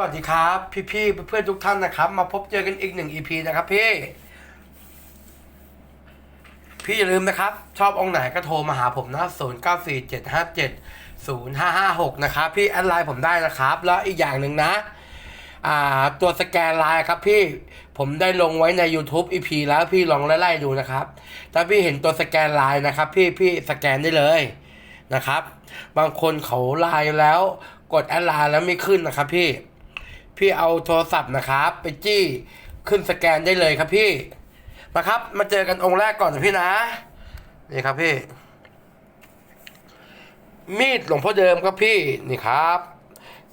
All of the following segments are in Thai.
วัสดีครับ พี่ๆเพื่อนๆทุกท่านนะครับ มาพบเจอกันอีกหนึ่ง EP นะครับพี่ พี่อย่าลืมนะครับ ชอบองค์ไหนก็โทรมาหาผมนะ0 9 4 7 5 7 0 5 5 6นะครับพี่แอดไลน์ผมได้นะครับ แล้วอีกอย่างหนึ่งนะอ่าตัวสแกนไลน์ครับพี่ผมได้ลงไว้ใน YouTube EP แล้วพี่ลองไล่ๆดูนะครับ ถ้าพี่เห็นตัวสแกนไลน์นะครับ พี่พี่สแกนได้เลยนะครับ บางคนเขาไลน์แล้วกดแอดไลน์แล้วไม่ขึ้นนะครับพี่ พี่เอาโทรศัพท์นะครับ ไปจี้ขึ้นสแกนได้เลยครับพี่มาครับ มาเจอกันองค์แรกก่อนนะพี่นะ นี่ครับพี่ มีดหลวงพ่อเดิมครับพี่นี่ครับ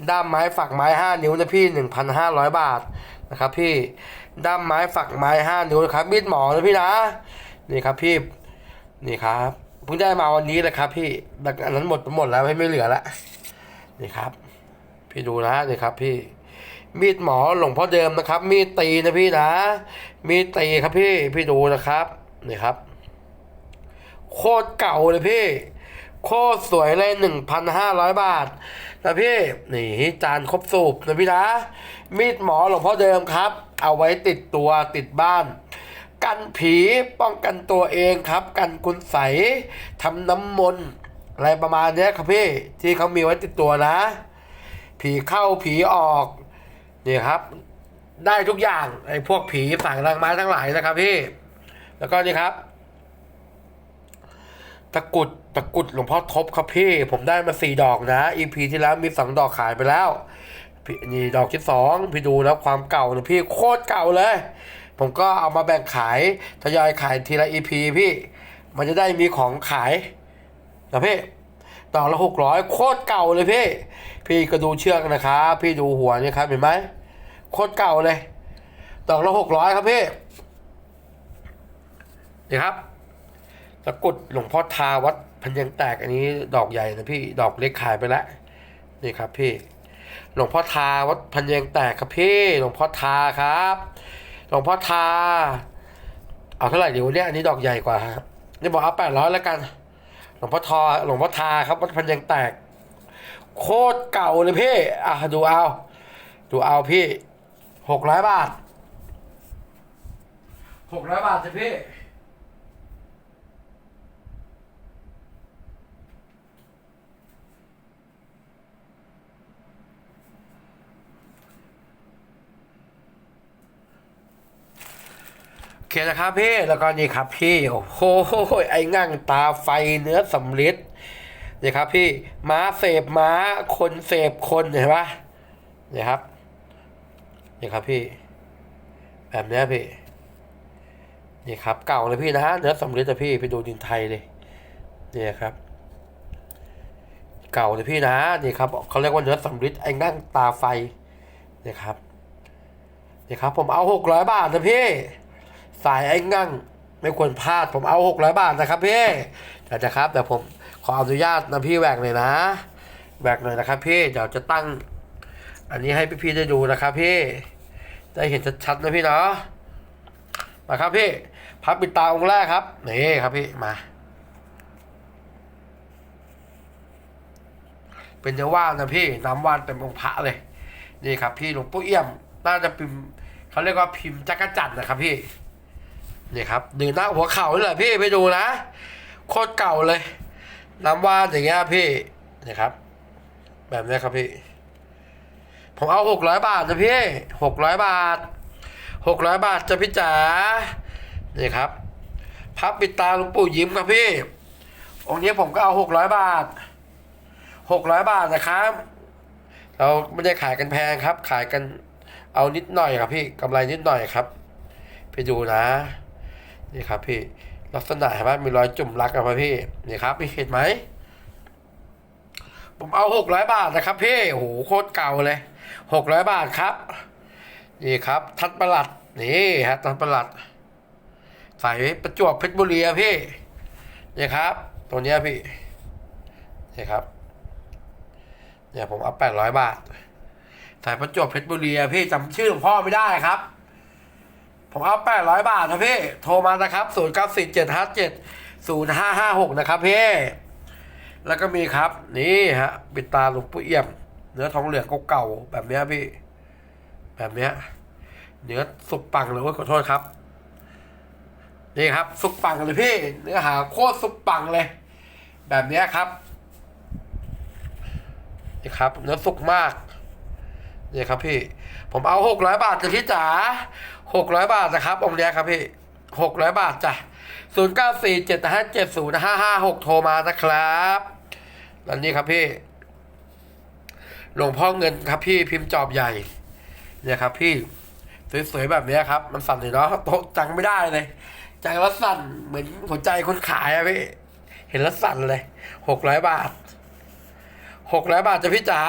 ด้ามไม้ฝักไม้ห้านิ้วนะพี่หนึ่งพันห้าร้อยบาทนะครับ พี่ด้ามไม้ฝักไม้ห้านิ้วนะครับ มีดหมอนะพี่นะ นี่ครับพี่ นี่ครับเพิ่งได้มาวันนี้เลยครับ พี่แต่อันนั้นหมดไปหมดแล้วไม่ไม่เหลือละนี่ครับ พี่ดูนะนี่ครับพี่ มีดหมอหลวงพ่อเดิมนะครับ มีดตีนะพี่นะ มีดตีครับพี่พี่ดูนะครับนี่ครับ โคตรเก่าเลยพี่ โคตรสวยเลยหนึ่งพันห้าร้อยบาทนะพี่นี่จานครบสูบนะพี่นะ มีดหมอหลวงพ่อเดิมครับ เอาไว้ติดตัวติดบ้านกันผีป้องกันตัวเองครับ กันคุณใสยทำน้ำมนต์อะไรประมาณนี้ครับพี่ ที่เขามีไว้ติดตัวนะ ผีเข้าผีออก นี่ครับ ได้ทุกอย่างไอ้พวกผีสั่งนางไม้ทั้งหลายนะครับพี่ แล้วก็นี่ครับ ตะกุดตะกุดหลวงพ่อทบครับพี่ ผมได้มาสี่ดอกนะ EP ที่แล้วมีสองดอกขายไปแล้วนี่ดอกที่สองพี่ดูแล้วความเก่านะพี่โคตรเก่าเลย ผมก็เอามาแบ่งขายทยอยขายทีละ EP พี่ มันจะได้มีของขายนะพี่ ดอกละหกร้อยโคตรเก่าเลยพี่ พี่ก็ดูเชือกนะครับ พี่ดูหัวนี่ครับเห็นไหมโคตรเก่าเลยดอกละหกร้อยครับพี่นี่ครับตะกุดหลวงพ่อทาวัดพันยังแตกอันนี้ดอกใหญ่นะพี่ดอกเล็กขายไปแล้วนี่ครับพี่ หลวงพ่อทาวัดพันยังแตกครับพี่ หลวงพ่อทาครับ หลวงพ่อทา เอาเท่าไหร่ดีวเนี่ยอันนี้ดอกใหญ่กว่าครับนี่บอกเอาแปดร้อยแล้วกัน วงพ่อทอหลวงพ่อทาครับวัดพันยังแตก โคตรเก่าเลยพี่ อะดูเอา ดูเอาพี่หกร้อยบาทหกร้อยบาทจ้ะพี่ คนะครับพี่ แล้วก็นี่ครับพี่โอ้โหไอ้งั่งตาไฟเนื้อสำลิดนี่ครับพี่ม้าเสพม้าคนเสพคนเห็นปะนี่ครับนี่ครับพี่ แบบนี้พี่นี่ครับ เก่าเลยพี่นะฮะเนื้อสำลิดนะพี่ไปดูดินไทยเลยนี่ครับ เก่าเลยพี่นะนี่ครับเขาเรียกว่าเนื้อสำลิดไอ้งั่งตาไฟนี่ครับนี่ครับ ผมเอาหกร้อยบาทนะพี่ สายไอ้งั่งไม่ควรพลาดผมเอาหกร้อยบาทนะครับพี่แต่จะครับแต่ผมขออนุญาตนะพี่แหวกเลยนะแหวกหน่อยนะครับพี่เดี๋ยวจะตั้ง อันนี้ให้พี่ๆได้ดูนะครับพี่ได้เห็นชัดๆนะพี่เนาะมาครับพี่พับปิดตาองค์แรกครับนี่ครับพี่มา เป็นเนื้อว่านนะพี่น้ำว่านเต็มองค์พระเลยนี่ครับพี่หลวงปู่เอี่ยมน่าจะพิมพ์เขาเรียกว่าพิมพ์จักรจันทร์นะครับพี่ นี่ครับดึงหน้าหัวเข่านี่แหละพี่ไปดูนะ โคตรเก่าเลยน้ำว่านอย่างเงี้ยพี่นี่ครับ แบบนี้ครับพี่ ผมเอาหกร้อยบาทนะพี่หกร้อยบาทหกร้อยบาทจะพี่จ๋านี่ครับพับปิดตาหลวงปู่ยิ้มครับพี่ องค์นี้ผมก็เอาหกร้อยบาทหกร้อยบาทนะครับ เราไม่ได้ขายกันแพงครับ ขายกันเอานิดหน่อยครับพี่กำไรนิดหน่อยครับ ไปดูนะ นี่ครับพี่ ลักษณะเห็นไหมมีรอยจุ่มรักอะพี่ นี่ครับพี่เห็นไหม ผมเอาหกร้อยบาทนะครับพี่โอ้โหโคตรเก่าเลยหกร้อยบาทครับ นี่ครับ ทัดประหลัด นี่ฮะทัดประหลัด ใส่ประจวบเพชรบุรีอะพี่ นี่ครับ ตัวเนี้ยพี่ นี่ครับ เนี่ยผมเอาแปดร้อยบาทใสายประจวบเพชรบุรีอะพี่จำชื่อหลวงพ่อไม่ได้ครับ ผมเอาแปดร้อยบาทนะพี่ โทรมานะครับศูนย์เก้าสี่เจ็ดห้าเจ็ดศูนย์ห้าห้าหกนะครับพี่แล้วก็มีครับ นี่ฮะปิดตาหลวงปู่เอี่ยม เนื้อทองเหลืองเก่าๆแบบเนี้ยพี่ แบบเนี้ยเนื้อสุกปังเลยว้ยขอโทษครับ นี่ครับ สุกปังเลยพี่ เนื้อหาโคตรสุกปังเลย แบบเนี้ยครับนี่ครับ เนื้อสุกมากนี่ครับพี่ ผมเอาหกร้อยบาทจ้ะพี่จ๋า หกร้อยบาทนะครับองค์เนี้ยครับพี่หกร้อยบาทจ้ะศูนย์เก้าสี่เจ็ดห้าเจ็ดศูนย์ห้าห้าหกโทรมานะครับแล้วนี่ครับพี่หลวงพ่อเงินครับพี่พิมพ์จอบใหญ่เนี่ยครับพี่สวยๆแบบนี้ครับ มันสั่นเลยเนาะโต๊ะจังไม่ได้เลย จังแล้วสั่นเหมือนหัวใจคนขายอะพี่ เห็นแล้วสั่นเลยหกร้อยบาทหกร้อยบาทจ้ะพี่จ๋า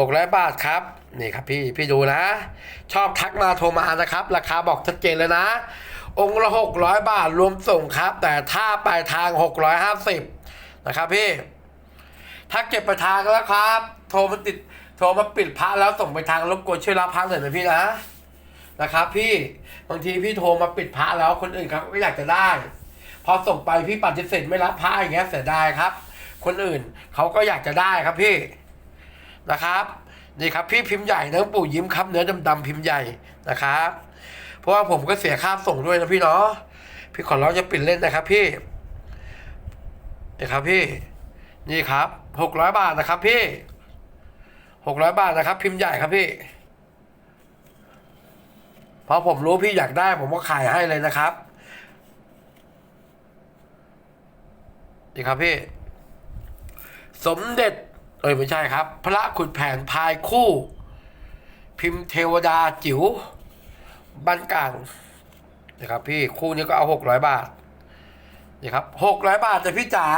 หกร้อยบาทครับ นี่ครับพี่พี่ดูนะ ชอบทักมาโทรมานะครับ ราคาบอกชัดเจนเลยนะ องค์ละหกร้อยบาทรวมส่งครับ แต่ถ้าปลายทางหกร้อยห้าสิบนะครับพี่ถ้าเก็บไปทางแล้วครับ โทรมาติดโทรมาปิดพระแล้วส่งไปทางรบกวนช่วยรับพระหน่อยนะพี่นะนะครับ พี่บางทีพี่โทรมาปิดพระแล้วคนอื่นเขาก็อยากจะได้ พอส่งไปพี่ปฏิเสธไม่รับพระอย่างเงี้ยเสียดายครับ คนอื่นเขาก็อยากจะได้ครับพี่ นะครับนี่ครับพี่พิมพ์ใหญ่นื้อปู่ยิ้มครับเนื้อดำๆพิมพ์ใหญ่นะครับ เพราะว่าผมก็เสียค่าส่งด้วยนะพี่เนาะพี่ขอร้องจะปิดเล่นนะครับพี่นี่ครับพี่ นี่ครับหกร้อยบาทนะครับพี่หกร้อยบาทนะครับ พิมพ์ใหญ่ครับพี่เพราะผมรู้พี่อยากได้ ผมก็ขายให้เลยนะครับนี่ครับพี่ สมเด็จ เอ้ยไม่ใช่ครับ พระขุนแผนพายคู่ พิมพ์เทวดาจิ๋วบ้านกลางนะครับพี่คู่นี้ก็เอาหกร้อยบาทนี่ครับหกร้อยบาทจาพี่จ๋า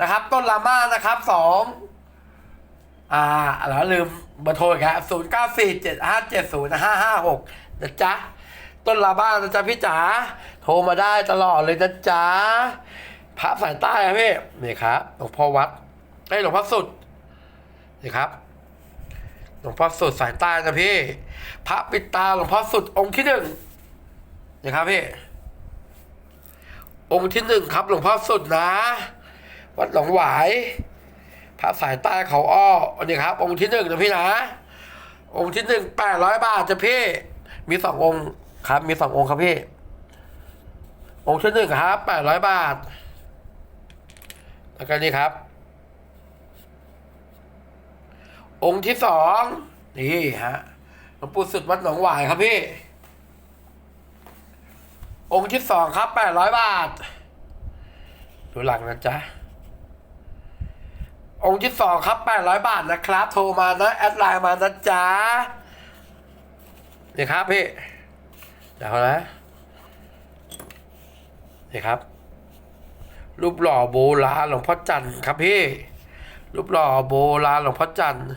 นะครับ ต้นลาม่านะครับสองอ่าแล้วลืมเบอร์โทรอีกครับศูนย์เก้าสี่เจ็ดห้าเจ็ดศูนย์ห้าห้าหกนะจ๊ะต้นลาบ้านะจ๊ะพี่จ๋าโทรมาได้ตลอดเลยนะจ๊ะพระสายใต้ครับพี่นี่ครับหลวงพ่อวัดไอ้หลวงพ่อสุด นี่ครับหลวงพ่อสุดสายใต้นะพี่ พระปิดตาหลวงพ่อสุดองค์ที่หนึ่งนี่ครับพี่ องค์ที่หนึ่งครับ หลวงพ่อสุดนะ วัดหลงหวาย พระสายใต้เขาอ้อนนี้ครับ องค์ที่หนึ่งนะพี่นะ องค์ที่หนึ่งแปดร้อยบาทจ้ะพี่ มีสององค์ครับ มีสององค์ครับพี่ องค์ที่หนึ่งครับแปดร้อยบาท แล้วก็นี่ครับ องค์ที่สองนี่ฮะหลวงปู่สุดวัดหนองหวายครับพี่ องค์ที่สองครับแปดร้อยบาท ดูหลังนะจ๊ะ องค์ที่สองครับแปดร้อยบาทนะครับ โทรมานะ แอดไลน์มานะจ๊ะนี่ครับพี่เดี๋ยวนะนี่ครับ รูปหล่อโบราณหลวงพ่อจันทร์ครับพี่ รูปหล่อโบราณหลวงพ่อจันทร์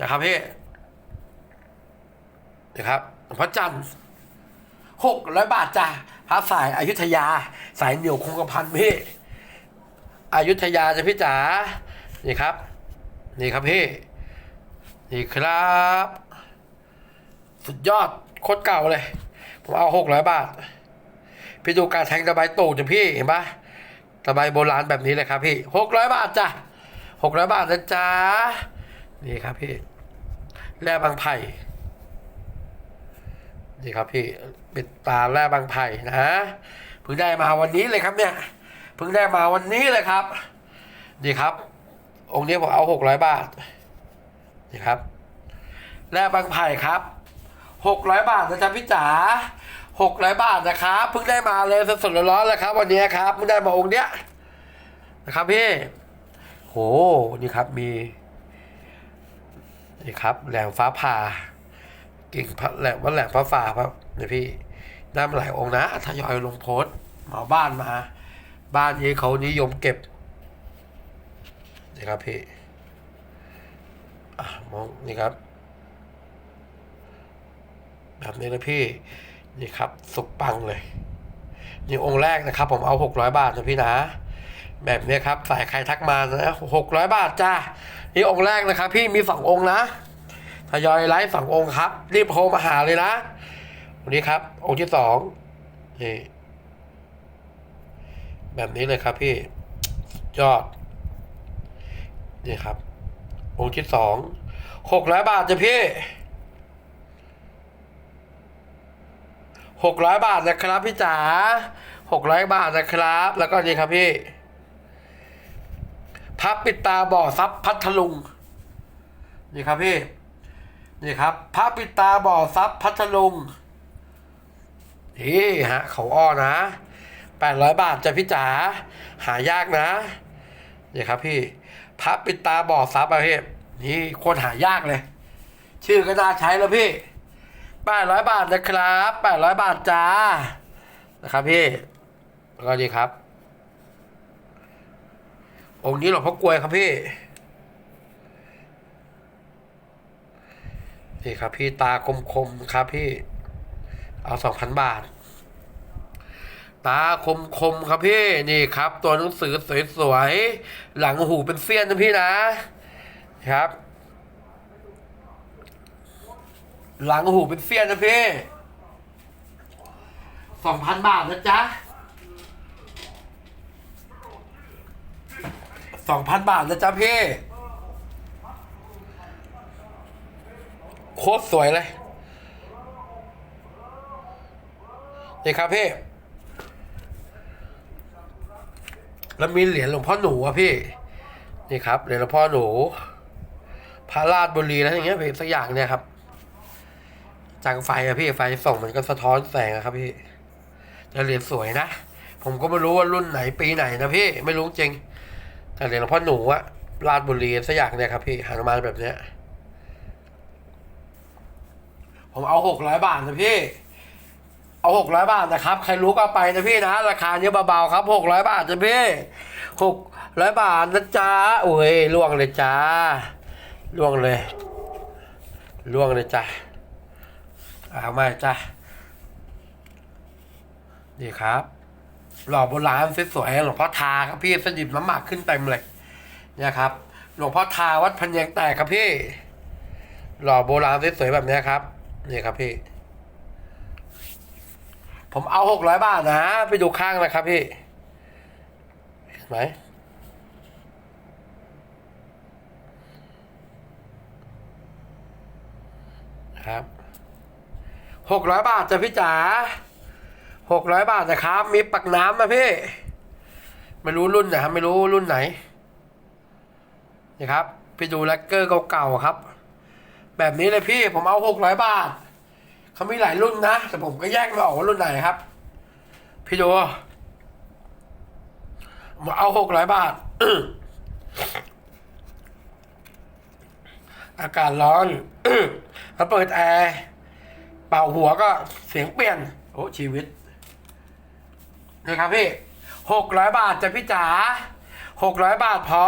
นะครับพี่นี่ครับพ่อจันทร์หกร้อยบาทจ้ะพระสายอายุธยา สายเหนียวคงกระพันพี่อายุธยาจะพี่จ๋านี่ครับ นี่ครับพี่นี่ครับ สุดยอดโคตรเก่าเลย ผมเอาหกร้อยบาท พี่ดูการแทงตะไบตูดจ้ะพี่เห็นปะตะไบโบราณแบบนี้เลยครับพี่หกร้อยบาทจ้ะหกร้อยบาทนะจ๊ะนี่ครับพี่ แร่บางไผ่นี่ครับพี่เปิดตาแร่บางไผ่นะเพิ่งได้มาวันนี้เลยครับเนี่ยเพิ่งได้มาวันนี้เลยครับนี่ครับ องค์นี้ผมเอาหกร้อยบาทนี่ครับแร่บางไผ่ครับหกร้อยบาทนะจ๊ะพี่จ๋าหกร้อยบาทนะครับเพิ่งได้มาเลยสดๆร้อนๆเลยครับ วันนี้ครับเพิ่งได้มาองค์เนี้ยนะครับพี่โหนี่ครับมี นี่ครับแหลมฟ้าผ่ากิ่งพระแหลมว่าแหลมฟ้าผ่าครับเนี่ยพี่ได้มาหลายองค์นะทยอยลงโพสต์เหมาบ้านมา บ้านนี้เขานิยมเก็บนี่ครับพี่มองนี่ครับ แบบนี้นะพี่นี่ครับสุกปังเลยนี่องค์แรกนะครับ ผมเอาหกร้อยบาทนะพี่นะ แบบนี้ครับสายใครทักมานะหกร้อยบาทจ้า นี่องค์แรกนะครับ พี่มีฝั่งองค์นะทยอยไลฟ์ฝั่งองค์ครับ รีบโทรมาหาเลยนะวันนี้ครับ องค์ที่สองนี่แบบนี้เลยครับพี่ยอดนี่ครับ องค์ที่สองหกร้อยบาทจ้ะพี่หกร้อยบาทนะครับพี่จ๋าหกร้อยบาทนะครับ แล้วก็นี่ครับพี่ พับปิดตาบ่อซับพัทลุง นี่ครับพี่ นี่ครับพับปิดตาบ่อซับพัทลุง นี่ฮะเขาอ้อนะแปดร้อยบาทจะพี่จ๋าหายากนะ นี่ครับพี่พับปิดตาบ่อซับอะพี่นี่โคนหายากเลย ชื่อก็น่าใช้แล้วพี่แปดร้อยบาทนะครับแปดร้อยบาทจ้านะครับพี่ก็ดีครับ องค์นี้หลวงพ่อกลวยครับพี่ นี่ครับพี่ตาคมๆครับพี่ เอาสองพันบาท ตาคมๆครับพี่ นี่ครับ ตัวหนังสือสวยๆ หลังหูเป็นเสี้ยนนะพี่นะ ครับ หลังหูเป็นเสี้ยนนะพี่สองพันบาทนะจ๊ะ สองพันบาทนะจ๊ะพี่ โคตรสวยเลยนี่ครับพี่ แล้วมีเหรียญหลวงพ่อหนูอะพี่ นี่ครับเหรียญหลวงพ่อหนูพระราชบุรีแล้วอย่างเงี้ยพี่สักอย่างเนี่ยครับจังไฟอะพี่ไฟส่องมันก็สะท้อนแสงอะครับพี่แต่เหรียญสวยนะ ผมก็ไม่รู้ว่ารุ่นไหนปีไหนนะพี่ ไม่รู้จริง แต่เหรียญหลวงพ่อหนูอะราชบุรีสักอย่างเนี่ยครับพี่หามาแบบเนี้ย ผมเอาหกร้อยบาทนะพี่ เอาหกร้อยบาทนะครับ ใครรู้ก็เอาไปนะพี่นะ ราคาเนี้ยเบาๆครับหกร้อยบาทนะพี่หกร้อยบาทนะจ๊ะโอ้ยล่วงเลยจ้าล่วงเลยล่วงเลยจ้าเอามาจ้านี่ครับ หล่อโบราณสวยๆหลวงพ่อทาครับพี่สนิมน้ำหมากขึ้นเต็มเลยเนี่ยครับ หลวงพ่อทาวัดพันยังแตกครับพี่ หล่อโบราณสวยๆแบบนี้ครับนี่ครับพี่ ผมเอาหกร้อยบาทนะ ไปดูข้างนะครับพี่เห็นไหมครับหกร้อยบาทจ้ะพี่จ๋า หกร้อยบาทนะครับ มีปักน้ำนะพี่ ไม่รู้รุ่นไหนครับ ไม่รู้รุ่นไหน นี่ครับ ไปดูแลกเกอร์เก่าๆครับ แบบนี้เลยพี่ผมเอาหกร้อยบาท เขามีหลายรุ่นนะ แต่ผมก็แยกไม่ออกว่ารุ่นไหนครับ พี่ดูผมเอาหกร้อยบาท อากาศร้อนแล้วเปิดแอร์ เป่าหัวก็เสียงเปลี่ยน โอ้ชีวิต นี่ครับพี่หกร้อยบาทจะพี่จ๋าหกร้อยบาทพอ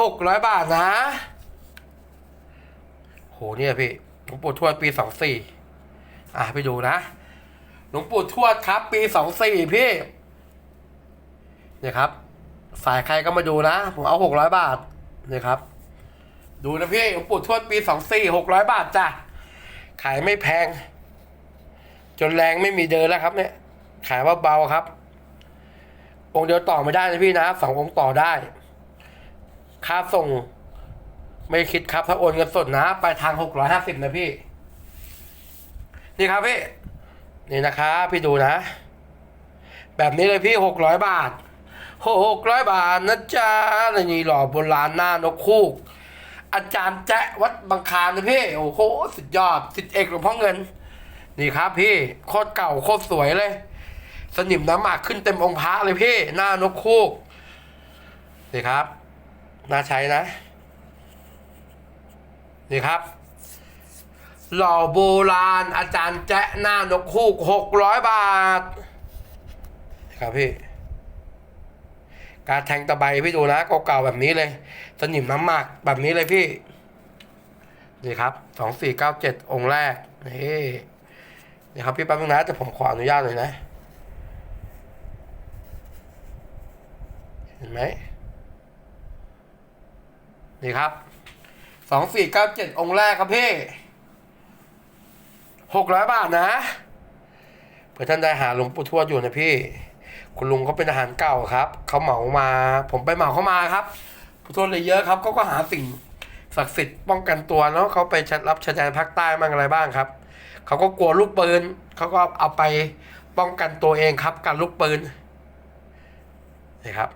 หกร้อยบาทนะ โหเนี่ยพี่หลวงปู่ทวดปีสองสี่อะไปดูนะหลวงปู่ทวดครับ ปีสองสี่พี่ เนี่ยครับ สายใครก็มาดูนะ ผมเอาหกร้อยบาทเนี่ยครับ ดูนะพี่หลวงปู่ทวดปีสองสี่หกร้อยบาทจ้ะขายไม่แพง จนแรงไม่มีเดินแล้วครับเนี่ย ขายว่าเบาครับ องค์เดียวต่อไม่ได้นะพี่นะสององค์ต่อได้ ค่าส่งไม่คิดครับถ้าโอนเงินสดนะ ไปทางหกร้อยห้าสิบนะพี่ นี่ครับพี่ นี่นะครับพี่ดูนะ แบบนี้เลยพี่หกร้อยบาทหกร้อยบาทนะจ๊ะนี่หล่อโบราณหน้านกคูกอาจารย์แจ๊วัดบางคานนะพี่ โอ้โห สุดยอดสิทธิเอกหลวงพ่อเงิน นี่ครับพี่ โคตรเก่าโคตรสวยเลย สนิมน้ำหมากขึ้นเต็มองค์พระเลยพี่ หน้านกคูกนี่ครับ น่าใช้นะ นี่ครับ หล่อโบราณอาจารย์แจ๊ะหน้านกคูกหกร้อยบาทครับพี่ การแทงตะไบพี่ดูนะเก่าๆแบบนี้เลย สนิมน้ำหมักแบบนี้เลยพี่ นี่ครับสองสี่เก้าเจ็ดองค์แรกนี่นี่ครับพี่แป๊บนึงนะแต่ผมขออนุญาตหน่อยนะ เห็น ไหมนี่ครับสองสี่เก้าเจ็ดองค์แรกครับพี่หกร้อยบาทนะเพื่อท่านได้หาหลวงปู่ทวดอยู่นะพี่ คุณลุงเขาเป็นอาหารเก่าครับเขาเหมามา ผมไปเหมาเขามาครับปู่ทวดเลยเยอะครับเขาก็หาสิ่งศักดิ์สิทธิ์ป้องกันตัวเนาะเขาไปรับชายแดนภาคใต้บ้างอะไรบ้างครับเขาก็กลัวลูกปืนเขาก็เอาไปป้องกันตัวเองครับกันลูกปืนนี่ครับ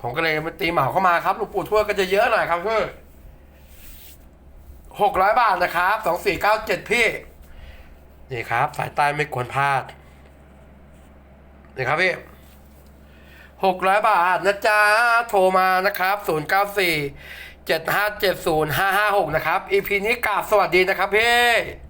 ผมก็เลยมาตีเหมาเข้ามาครับหลวงปู่ทวดก็จะเยอะหน่อยครับพื่อหกร้อยบาทนะครับสองสี่เก้าเจ็ดพี่ นี่ครับ สายใต้ไม่ควรพลาด นี่ครับพี่หกร้อยบาทนะจ๊ะ โทรมานะครับศูนย์เก้าสี่เจ็ดห้าเจ็ดศูนย์ห้าห้าหกนะครับ อีพีนี้กราบสวัสดีนะครับพี่